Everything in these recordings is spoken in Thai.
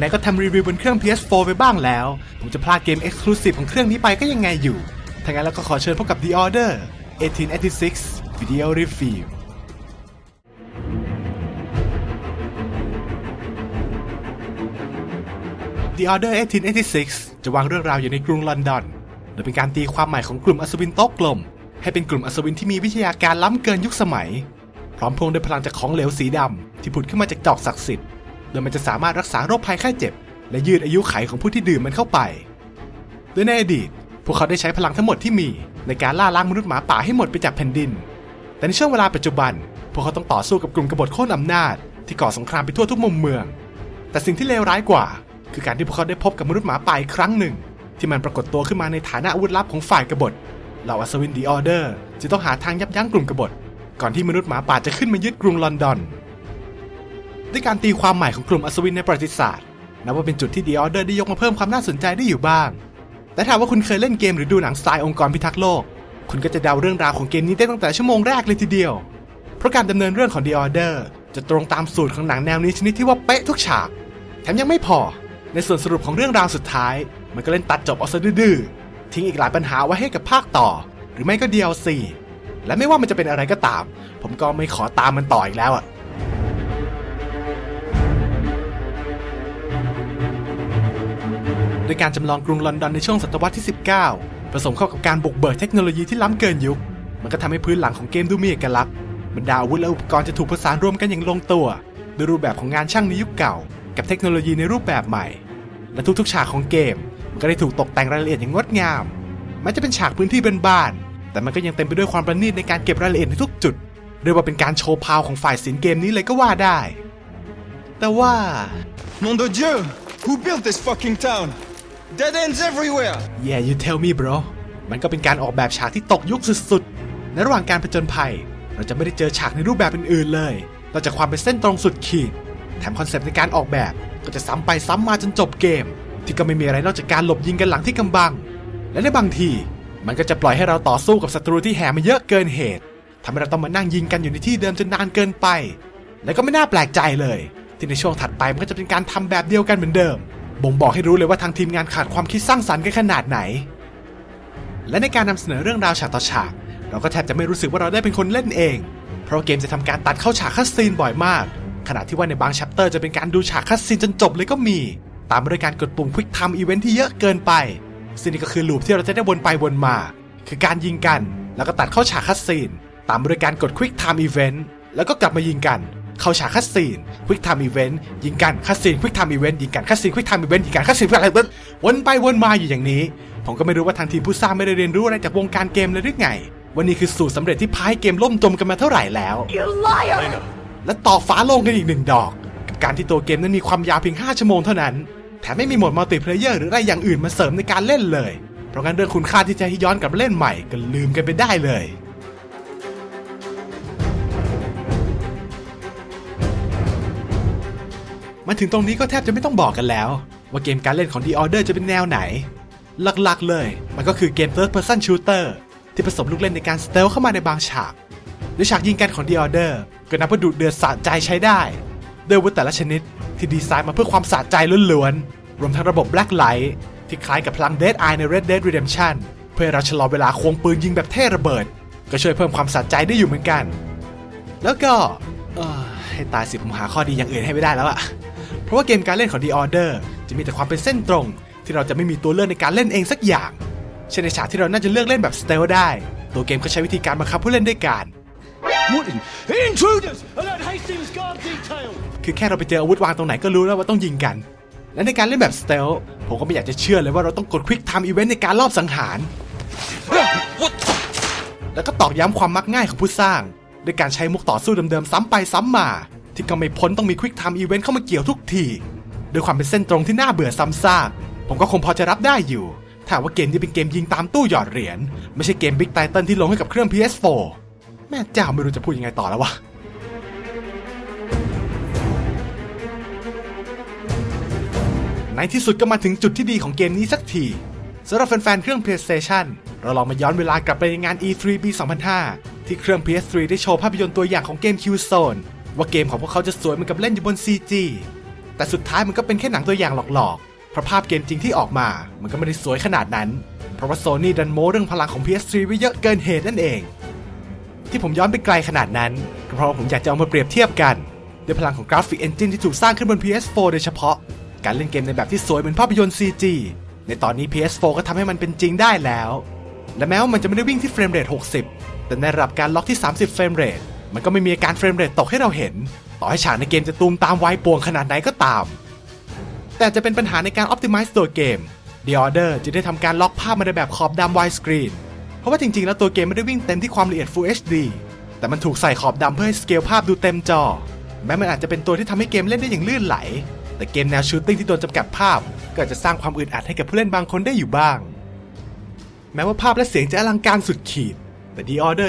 ไหนๆก็ทำรีวิวบนเครื่อง PS4 ไปบ้างแล้ว ผมจะพลาดเกม Exclusive ของเครื่องนี้ไปก็ยังไงอยู่ถ้างั้นเราก็ขอเชิญพบกับ The Order 1886 Video Review The Order 1886 จะวางเรื่องราวอยู่ในกรุงลอนดอน โดยเป็นการตีความใหม่ของกลุ่มอัศวินโต๊ะกลม ให้เป็นกลุ่มอัศวินที่มีวิทยาการล้ำเกินยุคสมัย พร้อมพงด้วยพลังจากของเหลวสีดำที่ผุดขึ้นมาจากจอกศักดิ์สิทธิ์ โดยมันจะสามารถรักษาโรคภัยไข้เจ็บ และยืดอายุขัยของผู้ที่ดื่มมันเข้าไป โดยในอดีต พวกเขาได้ใช้พลังทั้งหมดที่มีในการล่าล้างมนุษย์หมาป่าให้หมดไปจากแผ่นดิน แต่ในช่วงเวลาปัจจุบัน พวกเขาต้องต่อสู้กับกลุ่มกบฏโค่นอำนาจ ที่ก่อสงครามไปทั่วทุกมุมเมือง แต่สิ่งที่เลวร้ายกว่า คือการที่พวกเขาได้พบกับมนุษย์หมาป่าอีกครั้งหนึ่ง ที่มันปรากฏตัวขึ้นมาในฐานะอาวุธลับของฝ่ายกบฏเหล่าอัศวินดีออเดอร์จะต้องหาทางยับยั้งกลุ่มกบฏ ก่อนที่มนุษย์หมาป่าจะขึ้นมายึดกรุงลอนดอน ด้วยการตีความใหม่ของกลุ่มอัศวินในประวัติศาสตร์ นับว่าเป็นจุดที่ดีออเดอร์ได้ยกมาเพิ่มความน่าสนใจได้อยู่บ้าง แต่ถ้าว่าคุณเคยเล่นเกมหรือดูหนังสไตล์องค์กรพิทักษ์โลก คุณก็จะเดาเรื่องราวของเกมนี้ได้ตั้งแต่ชั่วโมงแรกเลยทีเดียว เพราะการดำเนินเรื่องของ The Order จะตรงตามสูตรของหนังแนวนี้ชนิดที่ว่าเป๊ะทุกฉาก แถมยังไม่พอ ในส่วนสรุปของเรื่องราวสุดท้าย มันก็เล่นตัดจบเอาซะดื้อๆทิ้งอีกหลายปัญหาไว้ให้กับภาคต่อ หรือไม่ก็ DLC และไม่ว่ามันจะเป็นอะไรก็ตาม ผมก็ไม่ขอตามมันต่ออีกแล้วอะ โดยการจำลองกรุงลอนดอนในช่วงศตวรรษที่ 19 ผสมเข้ากับการบุกเบิกเทคโนโลยีที่ล้ำเกินยุค มันก็ทำให้พื้นหลังของเกมดูมีเอกลักษณ์บรรดาอาวุธและอุปกรณ์จะถูกผสานรวมกันอย่างลงตัวโดยรูปแบบของงานช่างในยุคเก่า กับเทคโนโลยีในรูปแบบใหม่ และทุกๆฉากของเกม มันก็ได้ถูกตกแต่งรายละเอียดอย่างงดงามแม้จะเป็นฉากพื้นที่เป็นบ้าน แต่มันก็ยังเต็มไปด้วยความประณีตในการเก็บรายละเอียดในทุกจุดเรียกว่าเป็นการโชว์พาวของฝ่ายศิลป์เกมนี้เลยก็ว่าได้ แต่ว่า Nom de Dieu! Who built this fucking town? Dead ends everywhere! Yeah you tell me bro มันก็เป็นการออกแบบฉากที่ตกยุคสุดๆ ในระหว่างการผจญภัย เราจะไม่ได้เจอฉากในรูปแบบอื่นๆเลยนอกจากความเป็นเส้นตรงสุดขีด แถมคอนเซปต์ในการออกแบบก็จะซ้ำไปซ้ำมาจนจบเกม ที่ก็ไม่มีอะไรนอกจากการหลบยิงกันหลังที่กำบัง และในบางที มันก็จะปล่อยให้เราต่อสู้กับศัตรูที่แห่มาเยอะเกินเหตุทำให้เราต้องมานั่งยิงกันอยู่ในที่เดิมจนนานเกินไป และก็ไม่น่าแปลกใจเลย ที่ในช่วงถัดไปมันก็จะเป็นการทำแบบเดียวกันเหมือนเดิม บ่งบอกให้รู้เลยว่าทางทีมงานขาดความคิดสร้างสรรค์กันขนาดไหน และในการนำเสนอเรื่องราวฉากต่อฉาก เราก็แทบจะไม่รู้สึกว่าเราได้เป็นคนเล่นเอง เพราะเกมจะทำการตัดเข้าฉากคัสซีนบ่อยมาก ขณะที่ว่าในบางชัปเตอร์จะเป็นการดูฉากคัสซีนจนจบเลยก็มี ตามมาด้วยการกดปุ่ม Quick Time Event ที่เยอะเกินไป ซึ่งนี่ก็คือลูปที่เราจะได้วนไปวนมา คือการยิงกัน แล้วก็ตัดเข้าฉากคัสซีน ตามมาด้วยการกด Quick Time Event แล้วก็กลับมายิงกัน เข้าฉากคัสซีน Quick Time Event ยิงกันคัสซีน Quick Time Event ยิงกันคัสซีน Quick Time Event ยิงกันคัสซีนอะไรแบบวนไปวนมาอยู่อย่างนี้ ผมก็ไม่รู้ว่าทางทีมผู้สร้างไม่ได้เรียนรู้อะไรจากวงการเกมเลยหรือไงวันนี้คือสูตรสำเร็จที่พาให้เกมล่มจมกันมาเท่าไหร่แล้ว You liar! และต่อฟ้าโลงกันอีกหนึ่งดอก กับการที่ตัวเกมนั้นมีความยาวเพียง 5 ชั่วโมงเท่านั้น แถมไม่มีโหมดมัลติเพลเยอร์หรืออะไรอย่างอื่นมาเสริมในการเล่นเลย เพราะงั้นเรื่องคุณค่าที่จะให้ย้อนกลับมาเล่นใหม่ก็ลืมกันไปได้เลย มาถึงตรงนี้ก็แทบจะไม่ต้องบอกกันแล้ว ว่าเกมการเล่นของ The Order จะเป็นแนวไหน หลักๆเลย มันก็คือเกม Third Person Shooter ที่ผสมลูกเล่นในการสเตลเข้ามาในบางฉากโดยฉากยิงกันของ The Order ก็นับว่าดุเดือดสะใจใช้ได้โดยอาวุธแต่ละชนิดที่ดีไซน์มาเพื่อความสะใจล้วนๆ รวมทั้งระบบ Black Light ที่คล้ายกับพลัง Dead Eye ใน Red Dead Redemption เพื่อเราชะลอเวลาควงปืนยิงแบบเท่ระเบิด ก็ช่วยเพิ่มความสะใจได้อยู่เหมือนกัน แล้วก็ให้ตายสิผมหาข้อดีอย่างอื่นให้ไม่ได้แล้วอะ ราะว่าเกมการเล่นของ The Order จะมีแต่ความเป็นเส้นตรง ที่เราจะไม่มีตัวเลือกในการเล่นเองสักอย่าง เช่นในฉากที่เราน่าจะเลือกเล่นแบบสเตลได้ ตัวเกมก็ใช้วิธีการบังคับผู้เล่นด้วยการ What in... Intruders! Alert Hastings Guard Detail! คือแค่เราไปเจออาวุธวางตรงไหนก็รู้แล้วว่าต้องยิงกัน และในการเล่นแบบสเตลผมก็ไม่อยากจะเชื่อเลยว่าเราต้องกดควิกไทม์อีเวนต์ในการรอบสังหาร แล้วก็ตอกย้ำความมักง่ายของผู้สร้างด้วยการใช้มุกต่อสู้เดิมๆซ้ำไปซ้ำมา ที่ก็ไม่พ้นต้องมีควิกไทม์อีเวนต์เข้ามาเกี่ยวทุกทีด้วยความเป็นเส้นตรงที่น่าเบื่อซ้ำซาก ผมก็คงพอจะรับได้อยู่ ถ้าว่าเกมนี้เป็นเกมยิงตามตู้หยอดเหรียญ ไม่ใช่เกมบิ๊กไตเติลที่ลงให้กับเครื่อง PS4 แม่เจ้าไม่รู้จะพูดยังไงต่อแล้ววะในที่สุดก็มาถึงจุดที่ดีของเกมนี้สักทีสำหรับแฟนๆ เครื่อง PlayStation เราลองมาย้อนเวลากลับไปในงาน E3 ปี 2005 ที่เครื่อง PS3 ได้โชว์ภาพยนตร์ตัวอย่างของเกม Killzone ว่าเกมของพวกเขาจะสวยเหมือนกับเล่นอยู่บน CG แต่สุดท้ายมันก็เป็นแค่หนังตัวอย่างหลอกๆเพราะภาพเกมจริงที่ออกมา มันก็ไม่ได้สวยขนาดนั้น เพราะว่าโซนี่ดันโม้เรื่องพลังของ PS3 ไว้เยอะเกินเหตุนั่นเอง ที่ผมย้อนไปไกลขนาดนั้นก็เพราะผมอยากจะเอามาเปรียบเทียบกันด้วยพลังของกราฟิกเอนจินที่ถูกสร้างขึ้นบน PS4 โดยเฉพาะ การเล่นเกมในแบบที่สวยเหมือนภาพยนตร์ CG ในตอนนี้ PS4 ก็ทำให้มันเป็นจริงได้แล้ว และแม้ว่ามันจะไม่ได้วิ่งที่เฟรมเรท60 แต่ในระดับการล็อกที่ 30 เฟรมเรท มันก็ไม่มีอาการเฟรมเรทตกให้เราเห็น ต่อให้ฉากในเกมจะตูมตามวายป่วงขนาดไหนก็ตาม แต่จะเป็นปัญหาในการ optimize ตัวเกม The Order จะได้ทำการล็อกภาพมาในแบบขอบดำ wide screen เพราะว่าจริงๆ แล้วตัวเกมไม่ได้วิ่งเต็มที่ความละเอียด Full HD แต่มันถูกใส่ขอบดำเพื่อให้สเกลภาพดูเต็มจอ แม้มันอาจจะเป็นตัวที่ทำให้เกมเล่นได้อย่างลื่นไหล แต่เกมแนวชูตติ้งที่โดนจำกัดภาพ ก็จจะสร้างความอึดอัดให้กับผู้เล่นบางคนได้อยู่บ้าง แม้ว่าภาพและเสียงจะอลังการสุดขีดแต่ The Order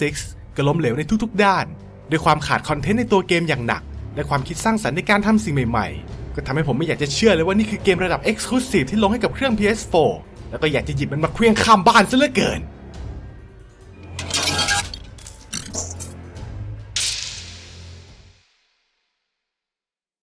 1886 ก็ล้มเหลวในทุกๆ ด้าน ด้วยความขาดคอนเทนต์ในตัวเกมอย่างหนัก และความคิดสร้างสรรค์ในการทำสิ่งใหม่ๆ ก็ทำให้ผมไม่อยากจะเชื่อเลยว่านี่คือเกมระดับ Exclusive ที่ลงให้กับเครื่อง PS4 แล้วก็อยากจะหยิบมันมาเคลื่องข้ามบ้านซะเหลือเกิน